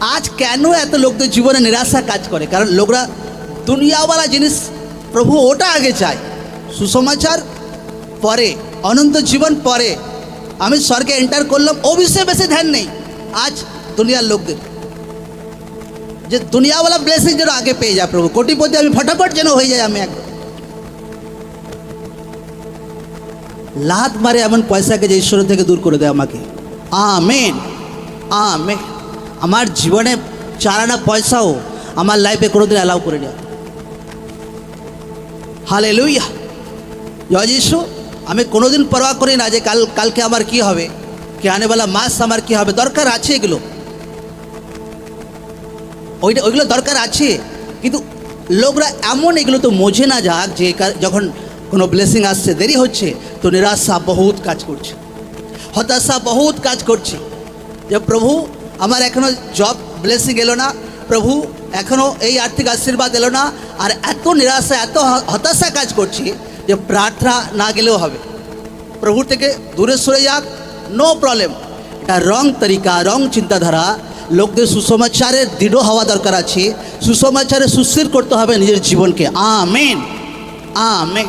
আজ কেন এত লোকদের জীবনে নিরাশা কাজ করে? কারণ লোকরা দুনিয়াওয়ালা জিনিস, প্রভু ওটা আগে চায়। সুসমাচার পরে, অনন্ত জীবন পরে। আমি স্বর্গে এন্টার করলাম ও বিষয়ে বেশি ধ্যান নেই। আজ দুনিয়ার লোকদের। যে দুনিয়াওয়ালা ব্লেসিং যেন আগে পেয়ে যায় প্রভু। কোটিপতি আমি ফটাফট যেন হয়ে যায় আমি একদম লাত মারে এমন পয়সাকে যে ঈশ্বর থেকে দূর করে দেয় আমাকে। আমেন। আমেন। আমার জীবনে চারানা পয়সাও আমার লাইফে কোনোদিন অ্যালাউ করে দেওয়া হালে লুইয়া জয় আমি কোনোদিন পরোয়া করি না যে কাল, কালকে আমার কি হবে, কি আনেওয়ালা মাস আমার কি হবে, দরকার আছে এগুলো। ওইটা, ওইগুলো দরকার আছে, কিন্তু লোকরা এমন এগুলো তো মোঝে না যাক যে যখন কোনো ব্লেসিং আসছে, দেরি হচ্ছে, তো নিরাশা বহুত কাজ করছে। হতাশা বহুত কাজ করছে। যে প্রভু আমার এখনও জব ব্লেসিং এলো না। প্রভু এখনও এই আর্থিক আশীর্বাদ এলো না। আর এত নিরাশা, এত হতাশা কাজ করছি যে প্রার্থনা না গেলেও হবে। প্রভুর থেকে দূরে সরে যাক নো প্রবলেম এটা রং তরিকা, রং চিন্তাধারা। লোকদের সুসমাচারে দৃঢ় হওয়া দরকার আছে। সুসমাচারে সুস্থির করতে হবে নিজের জীবনকে। আমেন। আমেন।